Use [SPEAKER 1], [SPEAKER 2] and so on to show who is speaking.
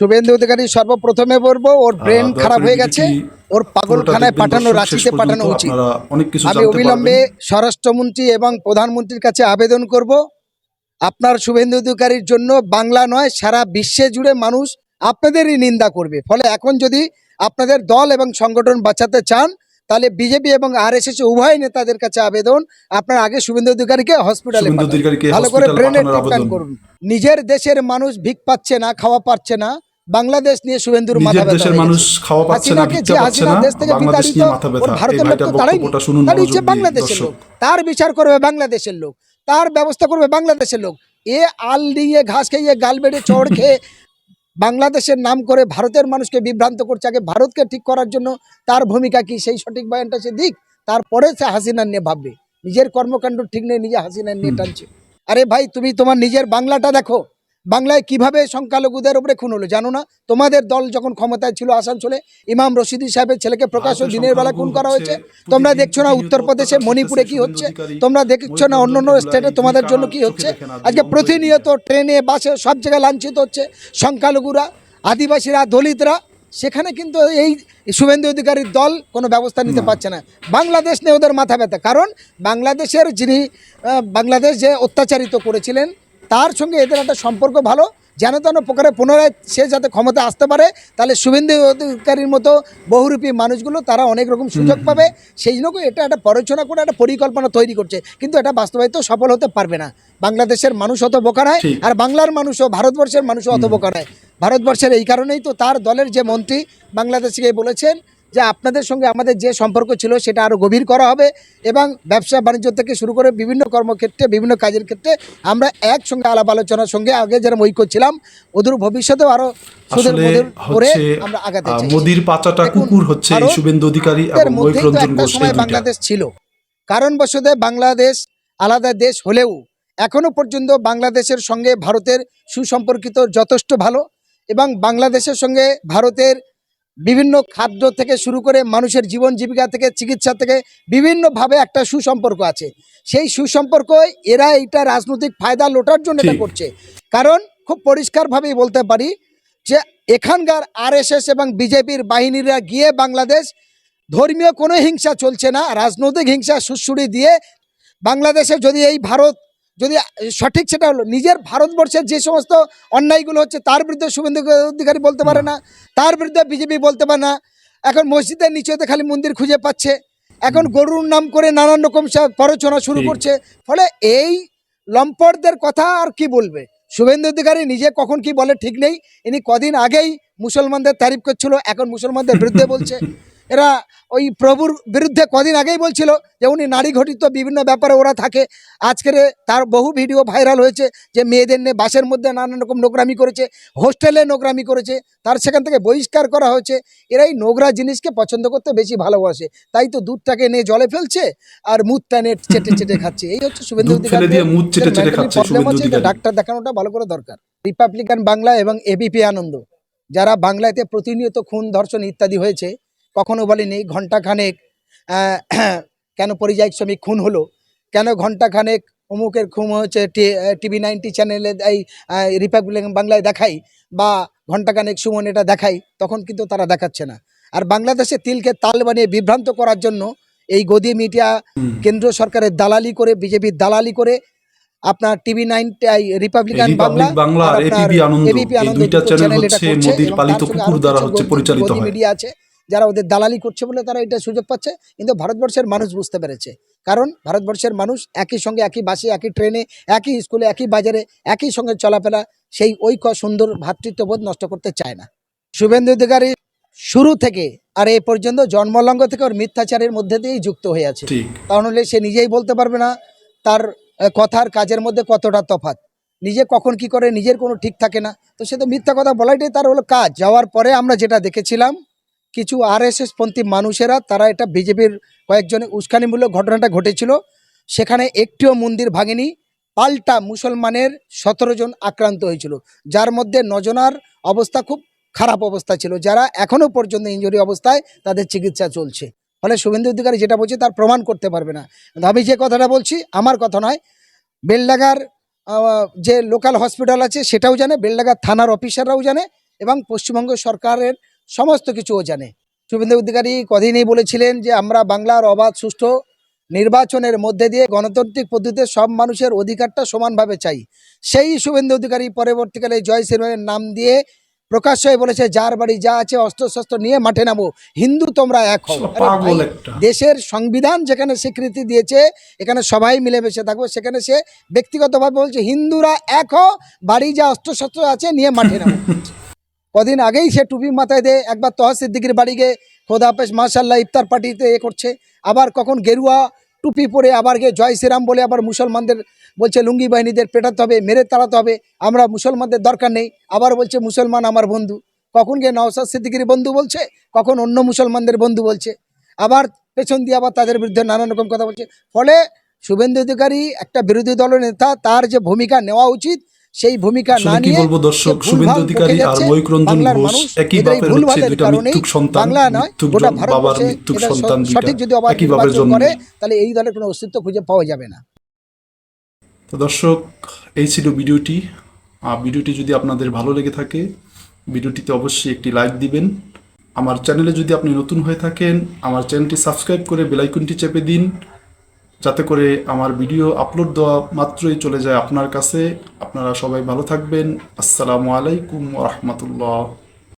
[SPEAKER 1] শুভেন্দু অধিকারী সর্বপ্রথমে বলব ওর ব্রেন খারাপ হয়ে গেছে ওর পাগলখানায় পাঠানো রাঁচিতে পাঠানো উচিত। আমি অবিলম্বে স্বরাষ্ট্রমন্ত্রী এবং প্রধানমন্ত্রীর কাছে আবেদন করব। আপনার শুভেন্দু অধিকারীর জন্য বাংলা নয় সারা বিশ্বে জুড়ে মানুষ আপনাদেরই নিন্দা করবে। ফলে এখন যদি আপনাদের দল এবং সংগঠন বাঁচাতে চান তাহলে বিজেপি এবং আরএসএস উভয় নেতাদের কাছে আবেদন। আপনার আগে শুভেন্দু অধিকারীকে হসপিটালে ভালো করে ব্রেনের ট্রিটমেন্ট করুন। নিজের দেশের মানুষ ভিক পাচ্ছে না খাওয়া পাচ্ছে না। বাংলাদেশ নিয়ে শুভেন্দুর মাথা
[SPEAKER 2] দেশের মানুষ খাওয়া পাচ্ছে না ভিক্ষা পাচ্ছে না
[SPEAKER 1] দেশ থেকে
[SPEAKER 2] বাংলাদেশ
[SPEAKER 1] বিতাড়িত
[SPEAKER 2] নিয়ে মাথা ব্যথা।
[SPEAKER 1] ভারতের লোক তো তারাই তার
[SPEAKER 2] দিয়ে
[SPEAKER 1] বাংলাদেশের লোক তার বিচার করবে বাংলাদেশের লোক তার ব্যবস্থা করবে বাংলাদেশের লোক। এ আল দিয়ে ঘাস খেয়ে গাল বেড়ে চড় খেয়ে বাংলাদেশের নাম করে ভারতের মানুষকে বিভ্রান্ত করছে আগে ভারতকে ঠিক করার জন্য তার ভূমিকা কি সেই সঠিক বয়ানটা সে দিক তারপরে সে হাসিনা নিয়ে ভাববে। নিজের কর্মকাণ্ড ঠিক নেই নিজে হাসিনা নিয়ে টানছে। আরে ভাই তুমি তোমার নিজের বাংলাটা দেখো। বাংলায় কীভাবে সংখ্যালঘুদের উপরে খুন হলো জানো না? তোমাদের দল যখন ক্ষমতায় ছিল আসানসোলে ইমাম রশিদি সাহেবের ছেলেকে প্রকাশ্য দিনের বেলা খুন করা হয়েছে। তোমরা দেখছ না উত্তরপ্রদেশে মণিপুরে কি হচ্ছে? তোমরা দেখছ না অন্য অন্য স্টেটে তোমাদের জন্য কি হচ্ছে? আজকে প্রতিনিয়ত ট্রেনে বাসে সব জায়গায় লাঞ্ছিত হচ্ছে। সংখ্যালঘুরা আদিবাসীরা দলিতরা সেখানে কিন্তু এই শুভেন্দু অধিকারীর দল কোনো ব্যবস্থা নিতে পারছে না। বাংলাদেশ নিয়ে ওদের মাথা ব্যথা। কারণ বাংলাদেশের যিনি বাংলাদেশ যে অত্যাচারিত করেছিলেন তার সঙ্গে এদের একটা সম্পর্ক ভালো। যেন তেন প্রকারে পুনরায় সে যাতে ক্ষমতা আসতে পারে তাহলে শুভেন্দু অধিকারীর মতো বহুরূপী মানুষগুলো তারা অনেক রকম সুযোগ পাবে। সেই জন্য এটা একটা পরিচালনা করে একটা পরিকল্পনা তৈরি করছে। কিন্তু এটা বাস্তবায়িত সফল হতে পারবে না। বাংলাদেশের মানুষ অত বোকা নয়
[SPEAKER 2] ঠিক।
[SPEAKER 1] আর বাংলার মানুষও ভারতবর্ষের মানুষও অত বোকা নয় ভারতবর্ষের এই কারণেই তো তার দলের যে মন্ত্রী বাংলাদেশকে বলেছেন যে আপনাদের সঙ্গে আমাদের যে সম্পর্ক ছিল সেটা আরও গভীর করা হবে এবং ব্যবসা বাণিজ্য থেকে শুরু করে বিভিন্ন কর্মক্ষেত্রে বিভিন্ন কাজের ক্ষেত্রে আমরা একসঙ্গে আলাপ আলোচনার সঙ্গে আগে যেরকম ঐক্য ছিলাম অদূর ভবিষ্যতেও আরও
[SPEAKER 2] মোদির পাচাটা কুকুর হচ্ছে শুভেন্দু অধিকারী
[SPEAKER 1] বাংলাদেশ ছিল। কারণবশত বাংলাদেশ আলাদা দেশ হলেও এখনও পর্যন্ত বাংলাদেশের সঙ্গে ভারতের সুসম্পর্কিত যথেষ্ট ভালো এবং বাংলাদেশের সঙ্গে ভারতের বিভিন্ন খাদ্য থেকে শুরু করে মানুষের জীবন জীবিকা থেকে চিকিৎসা থেকে বিভিন্নভাবে একটা সুসম্পর্ক আছে। সেই সুসম্পর্ক এরা এইটা রাজনৈতিক ফায়দা লোটার জন্য এটা করছে। কারণ খুব পরিষ্কারভাবেই বলতে পারি যে এখানকার আরএসএস এবং বিজেপির বাহিনীরা গিয়ে বাংলাদেশ ধর্মীয় কোনো হিংসা চলছে না রাজনৈতিক হিংসা সুশ্রুড়ি দিয়ে বাংলাদেশে যদি এই ভারত যদি সঠিক সেটা হলো নিজের ভারতবর্ষের যে সমস্ত অন্যায়গুলো হচ্ছে তার বিরুদ্ধে শুভেন্দু অধিকারী বলতে পারে না তার বিরুদ্ধে বিজেপি বলতে পারে না এখন মসজিদের নিচেতে খালি মন্দির খুঁজে পাচ্ছে এখন গরুর নাম করে নানান রকম সব প্ররোচনা শুরু করছে ফলে এই লম্পটদের কথা আর কি বলবে? শুভেন্দু অধিকারী নিজে কখন কি বলে ঠিক নেই ইনি কদিন আগেই মুসলমানদের তারিফ করছিল এখন মুসলমানদের বিরুদ্ধে বলছে। এরা ওই প্রভুর বিরুদ্ধে কদিন আগেই বলছিল যে উনি নারী ঘটিত বিভিন্ন ব্যাপারে ওরা থাকে। আজকের তার বহু ভিডিও ভাইরাল হয়েছে যে মেয়েদের নিয়ে বাসের মধ্যে নানান রকম নোংরামি করেছে হোস্টেলে নোংরামি করেছে তার সেখান থেকে বহিষ্কার করা হয়েছে। এরাই নোংরা জিনিসকে পছন্দ করতে বেশি ভালোবাসে। তাই তো দুধটাকে নিয়ে জলে ফেলছে আর মুদটা নিয়ে চেটে চেটে খাচ্ছে। এই হচ্ছে শুভেন্দু
[SPEAKER 2] অধিকারী।
[SPEAKER 1] ডাক্তার দেখানোটা ভালো করে দরকার। রিপাবলিকান বাংলা এবং এবিপি আনন্দ যারা বাংলাতে প্রতিনিয়ত খুন ধর্ষণ ইত্যাদি হয়েছে কখনো বলেনি ঘন্টাখানেক আহ, কেন পরিযায়ী শ্রমিক খুন হলো? কেন ঘন্টাখানেক অমুকের খুন হয়েছে টিভি নাইনটি চ্যানেলে এই রিপাবলিকান বাংলায় দেখাই বা ঘন্টাখানেক সুমন এটা দেখাই তখন কিন্তু তারা দেখাচ্ছে না। আর বাংলাদেশে তিলকে তাল বানিয়ে বিভ্রান্ত করার জন্য এই গদি মিডিয়া কেন্দ্র সরকারের দালালি করে বিজেপির দালালি করে আপনার TV nine Republican Bangla
[SPEAKER 2] Bangla ABP Ananda এই দুইটা চ্যানেল হচ্ছে মোদির পালিত কুকুর দ্বারা হচ্ছে পরিচালিত হয়।
[SPEAKER 1] মিডিয়া আছে। যারা ওদের দালালি করছে বলে তারা এটা সুযোগ পাচ্ছে কিন্তু ভারতবর্ষের মানুষ বুঝতে পেরেছে। কারণ ভারতবর্ষের মানুষ একই সঙ্গে একই বাসে একই ট্রেনে একই স্কুলে একই বাজারে একই সঙ্গে চলাফেরা সেই ঐক্য সুন্দর ভ্রাতৃত্ববোধ নষ্ট করতে চায় না। শুভেন্দু অধিকারী শুরু থেকে আর এ পর্যন্ত জন্মলঙ্গ থেকে ওর মিথ্যাচারের মধ্যে দিয়েই যুক্ত হয়ে আছে। তাহলে সে নিজেই বলতে পারবে না তার কথার কাজের মধ্যে কতটা তফাৎ। নিজে কখন কি করে নিজের কোনো ঠিক থাকে না। তো সে তো মিথ্যা কথা বলাইটাই তার হলো কাজ। যাওয়ার পরে আমরা যেটা দেখেছিলাম কিছু আরএসএস পন্থী মানুষেরা, তারা এটা বিজেপির কয়েকজনের উস্কানিমূলক ঘটনাটা ঘটেছিল। সেখানে একটিও মন্দির ভাঙেনি, পাল্টা মুসলমানের সতেরো জন আক্রান্ত হয়েছিল, যার মধ্যে নজনার অবস্থা খুব খারাপ অবস্থা ছিল, যারা এখনও পর্যন্ত ইঞ্জুরি অবস্থায় তাদের চিকিৎসা চলছে। ফলে শুভেন্দু অধিকারী যেটা বলছে তার প্রমাণ করতে পারবে না। আমি যে কথাটা বলছি, আমার কথা নয়, বেলডাগার যে লোকাল হসপিটাল আছে সেটাও জানে, বেলডাগার থানার অফিসাররাও জানে এবং পশ্চিমবঙ্গ সরকারের সমস্ত কিছু ও জানে। শুভেন্দু অধিকারী কদিনই বলেছিলেন যে আমরা বাংলার অবাধ সুষ্ঠু নির্বাচনের মধ্যে দিয়ে গণতান্ত্রিক পদ্ধতিতে সব মানুষের অধিকারটা সমানভাবে চাই। সেই শুভেন্দু অধিকারী পরবর্তীকালে জয় শ্রীরামের নাম দিয়ে প্রকাশ্য হয়ে বলেছে যার বাড়ি যা আছে অস্ত্র শস্ত্র নিয়ে মাঠে নামো। হিন্দু তোমরা এক হও। দেশের সংবিধান যেখানে স্বীকৃতি দিয়েছে এখানে সবাই মিলেমিশে থাকব। সেখানে সে ব্যক্তিগতভাবে বলছে হিন্দুরা এক হও বাড়ি যা অস্ত্রশস্ত্র আছে নিয়ে মাঠে নামো। কদিন আগেই সে টুপি মাথায় দিয়ে একবার তহ সিদ্দিকির বাড়ি গিয়ে খোদা হাফেজ মাশাল্লাহ ইফতার পার্টিতে এ করছে। আবার কখন গেরুয়া টুপি পরে আবার গিয়ে জয় শ্রীরাম বলে আবার মুসলমানদের বলছে, লুঙ্গি বাহিনীদের পেটাতে হবে, মেরে তাড়াতে হবে, আমরা মুসলমানদের দরকার নেই। আবার বলছে, মুসলমান আমার বন্ধু। কখন গিয়ে নওসাদ সিদ্দিকির বন্ধু বলছে, কখন অন্য মুসলমানদের বন্ধু বলছে। আবার পেছন দিয়ে আবার তাদের বিরুদ্ধে নানান রকম কথা বলছে। ফলে শুভেন্দু অধিকারী, একটা বিরোধী দলের নেতা, তার যে ভূমিকা নেওয়া উচিত সেই ভূমিকা না
[SPEAKER 2] কি
[SPEAKER 1] নিয়ে
[SPEAKER 2] বলব দর্শক? শুভেন্দু অধিকারী আর ময়ূক রঞ্জন ঘোষ একই বাপের হচ্ছে দুইটা মৃত্যুক সন্তান মৃত্যুক বাবার মৃত্যুক সন্তান
[SPEAKER 1] সঠিক যদি অবাধ
[SPEAKER 2] একই বাপের জন্ম।
[SPEAKER 1] করে তাহলে এই দলের কোনো অস্তিত্ব খুঁজে পাওয়া যাবে না।
[SPEAKER 2] তো দর্শক এই ছিল ভিডিওটি। আর ভিডিওটি যদি আপনাদের ভালো লেগে থাকে ভিডিওটিতে অবশ্যই একটি লাইক দিবেন। আমার চ্যানেলে যদি আপনি নতুন হয়ে থাকেন আমার চ্যানেলটি সাবস্ক্রাইব করে বেলাইকনটি চেপে দিন। যাতে করে আমার ভিডিও আপলোড দেওয়া মাত্রই চলে যায় আপনার কাছে। আপনারা সবাই ভালো থাকবেন। আসসালামু আলাইকুম রহমতুল্লাহ।